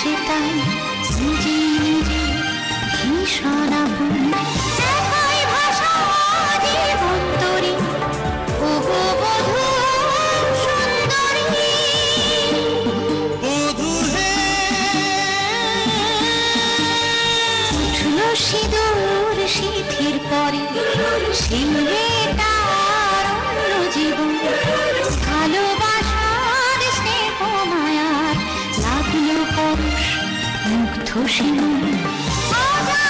তাই নিজে নিজে ভীষণ হে। উঠল সিঁদুর সিথির পরে সিংহে মুগ্ধ সিমন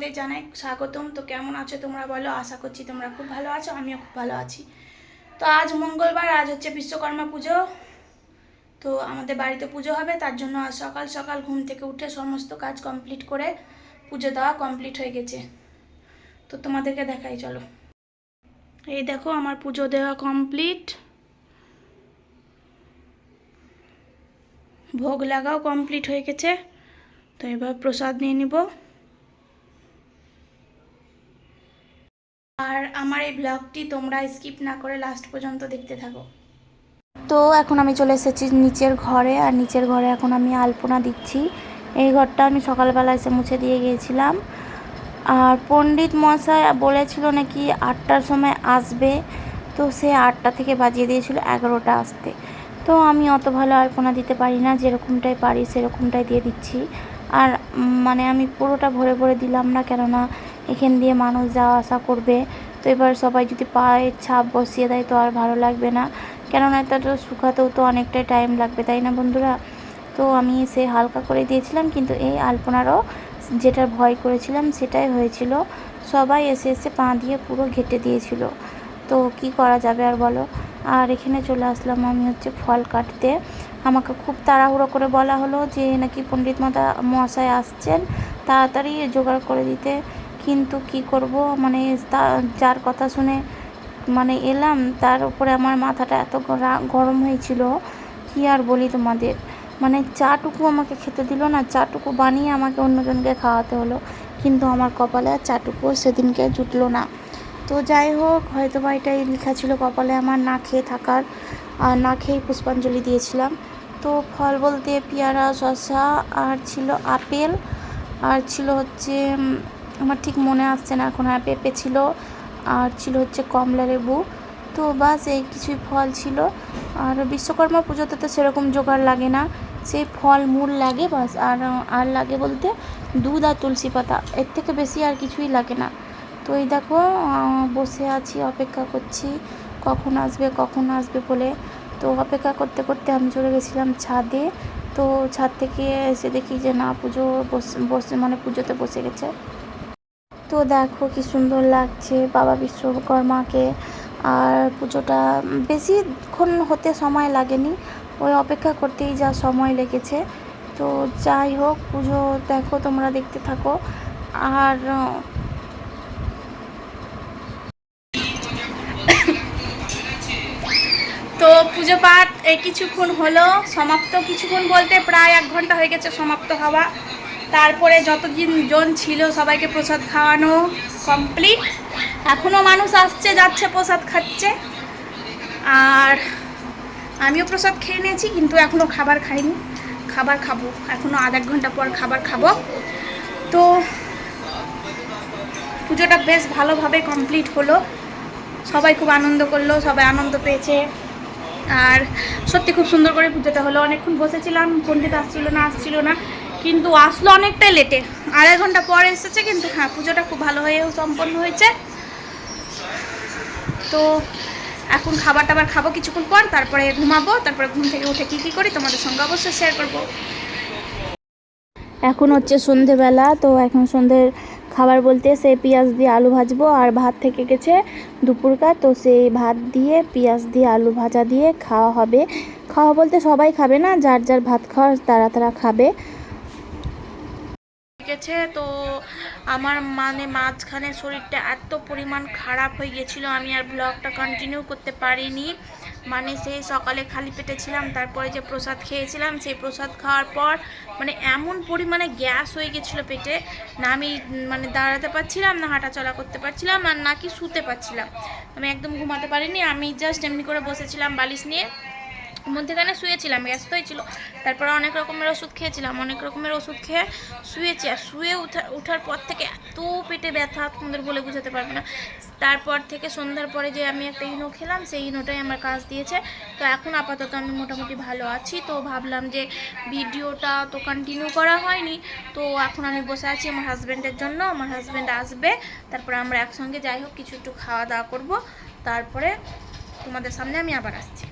তোমাদের জানাই স্বাগতম। তো কেমন আছো তোমরা বলো? আশা করছি তোমরা খুব ভালো আছো, আমিও খুব ভালো আছি। তো আজ মঙ্গলবার, আজ হচ্ছে বিশ্বকর্মা পুজো। তো আমাদের বাড়িতে পুজো হবে, তার জন্য আজ সকাল সকাল ঘুম থেকে উঠে সমস্ত কাজ কমপ্লিট করে পুজো দেওয়া কমপ্লিট হয়ে গেছে। তো তোমাদেরকে দেখাই, চলো। এই দেখো, আমার পুজো দেওয়া কমপ্লিট। ভোগ লাগাও কমপ্লিট হয়ে গেছে। তো এবার প্রসাদ নিয়ে নিব। আর আমার এই ব্লগটি তোমরা স্কিপ না করে লাস্ট পর্যন্ত দেখতে থাকো। তো এখন আমি চলে এসেছি নিচের ঘরে, আর নিচের ঘরে এখন আমি আলপনা দিচ্ছি। এই ঘরটা আমি সকালবেলা এসে মুছে দিয়ে গিয়েছিলাম। আর পণ্ডিত মশাই বলেছিল নাকি আটটার সময় আসবে, তো সে আটটা থেকে বাজিয়ে দিয়েছিল এগারোটা আসতে। তো আমি অত ভালো আলপনা দিতে পারি না, যেরকমটাই পারি সেরকমটাই দিয়ে দিচ্ছি। আর মানে আমি পুরোটা ভরে ভরে দিলাম না, কেননা এখান দিয়ে মানুষ যাওয়া আসা করবে। তো এবার সবাই যদি পায়ের ছাপ বসিয়ে দেয় তো আর ভালো লাগবে না। কেননা এটা তো শুকাতেও তো অনেকটাই টাইম লাগবে, তাই না বন্ধুরা? তো আমি সে হালকা করে দিয়েছিলাম, কিন্তু এই আলপনারও যেটার ভয় করেছিলাম সেটাই হয়েছিল। সবাই এসে এসে পা দিয়ে পুরো ঘেটে দিয়েছিল। তো কি করা যাবে আর বলো? আর এখানে চলে আসলাম আমি হচ্ছে ফল কাটতে। আমাকে খুব তাড়াহুড়ো করে বলা হলো যে, নাকি পণ্ডিত মাতা মহাশয় আসছেন? তাড়াতাড়ি জোগাড় করে দিতে। কিন্তু কি করব? মানে যার কথা শুনে মানে এলাম, তার উপরে আমার মাথাটা এত গরা- গরম হয়েছিল, কি আর বলি তোমাদের? মানে চাটুকু আমাকে খেতে দিল না, চাটুকু বানিয়ে আমাকে অন্যজনকে খাওয়াতে হলো, কিন্তু আমার কপালে আর চাটুকুও সেদিনকে জুটলো না। তো যাই হোক হয়তো বা এটাই লেখা ছিল কপালে আমার না খেয়ে থাকার, আর না খেয়েই পুষ্পাঞ্জলি দিয়েছিলাম। তো ফল বলতে পেয়ারা, শসা, আর ছিল আপেল, আর ছিল হচ্ছে আমার ঠিক মনে আসছে না, এখন আর পেঁপে ছিল আর ছিল হচ্ছে কমলা লেবু। তো বাস এই কিছুই ফল ছিল। আর বিশ্বকর্মা পুজোতে তো সেরকম জোগাড় লাগে না, সেই ফল, মূল লাগে বাস। আর আর লাগে বলতে দুধ আর তুলসী পাতা, এর থেকে বেশি আর কিছুই লাগে না। তো এই দেখো বসে আছি, অপেক্ষা করছি, কখন আসবে কখন আসবে বলে। তো অপেক্ষা করতে করতে আমি চলে গেছিলাম ছাদে। তো ছাদ থেকে এসে দেখি যে না, পুজো বসে বসে মানে পুজোতে বসে গেছে। তো দেখো কি সুন্দর লাগছে বাবা বিশ্বকর্মাকে। আর পুজোটা বেশিক্ষণ হতে সময় লাগেনি, ওই অপেক্ষা করতেই যা সময় লেগেছে। তো যাই হোক, পুজো দেখো, তোমরা দেখতে থাকো। আর, তো পুজো পাঠ এই কিছুক্ষণ হলো, সমাপ্ত। কিছুক্ষণ বলতে প্রায় এক ঘণ্টা হয়ে গেছে সমাপ্ত হওয়া। তারপরে যতদিন জন ছিল সবাইকে প্রসাদ খাওয়ানো কমপ্লিট। এখনও মানুষ আসছে, যাচ্ছে, প্রসাদ খাচ্ছে। আর আমিও প্রসাদ খেয়ে নিয়েছি, কিন্তু এখনও খাবার খাইনি। খাবার খাব এখনও আধ এক ঘণ্টা পর খাবার খাব। তো পুজোটা বেশ ভালোভাবে কমপ্লিট হলো। সবাই খুব আনন্দ করল, সবাই আনন্দ পেয়েছে। আর সত্যি খুব সুন্দর করে পুজোটা হলো। অনেকক্ষণ বসেছিলাম, পণ্ডিত আসছিল না আসছিল না। কিন্তু আসলো অনেকটাই লেটে আড়াই ঘণ্টা পর এসেছে কিন্তু হ্যাঁ পুজোটা খুব ভালো হয়ে সম্পন্ন হয়েছে। তো এখন খাবার টাবার খাব কিছুক্ষণ পর, তারপরে ঘুমাবো, তারপরে ঘুম থেকে উঠে কী কী করি তোমাদের সঙ্গে অবশ্যই শেয়ার করব। এখন হচ্ছে সন্ধেবেলা, তো এখন সন্ধ্যের খাবার বলতে সেই পেঁয়াজ দিয়ে আলু ভাজবো, আর ভাত থেকে গেছে দুপুরকার তো সেই ভাত দিয়ে, পেঁয়াজ দিয়ে আলু ভাজা দিয়ে খাওয়া হবে। খাওয়া বলতে সবাই খাবে না, যার যার ভাত খাওয়ার তারা তারা খাবে। গেছে, তো আমার মানে মাঝখানে শরীরটা এত পরিমাণ খারাপ হয়ে গেছিল, আমি আর ব্লগটা কন্টিনিউ করতে পারিনি। মানে সেই সকালে খালি পেটে ছিলাম, তারপরে যে প্রসাদ খেয়েছিলাম, সেই প্রসাদ খাওয়ার পর মানে এমন পরিমাণে গ্যাস হয়ে গেছিল পেটে, না আমি মানে দাঁড়াতে পারছিলাম, না হাঁটা চলা করতে পারছিলাম, আর না কি শুতে পারছিলাম। আমি একদম ঘুমাতে পারিনি, আমি জাস্ট এমনি করে বসেছিলাম বালিশ নিয়ে। মধ্যেখানে শুয়েছিলাম গ্যাস তো হয়েছিল তারপরে অনেক রকমের ওষুধ খেয়েছিলাম, অনেক রকমের ওষুধ খেয়ে শুয়েছি। আর শুয়ে উঠা ওঠার পর থেকে এত পেটে ব্যথা, তোমাদের বলে বোঝাতে পারবে না। তারপর থেকে সন্ধ্যার পরে যে আমি একটা ইনো খেলাম, সেই ইনোটাই আমার কাজ দিয়েছে। তো এখন আপাতত আমি মোটামুটি ভালো আছি। তো ভাবলাম যে ভিডিওটা তো কন্টিনিউ করা হয়নি। তো এখন আমি বসে আছি আমার হাজব্যান্ডের জন্য। আমার হাজব্যান্ড আসবে। তারপরে আমরা একসঙ্গে যাই হোক, কিছু একটু খাওয়া দাওয়া করব। তারপরে তোমাদের সামনে আমি আবার আসছি।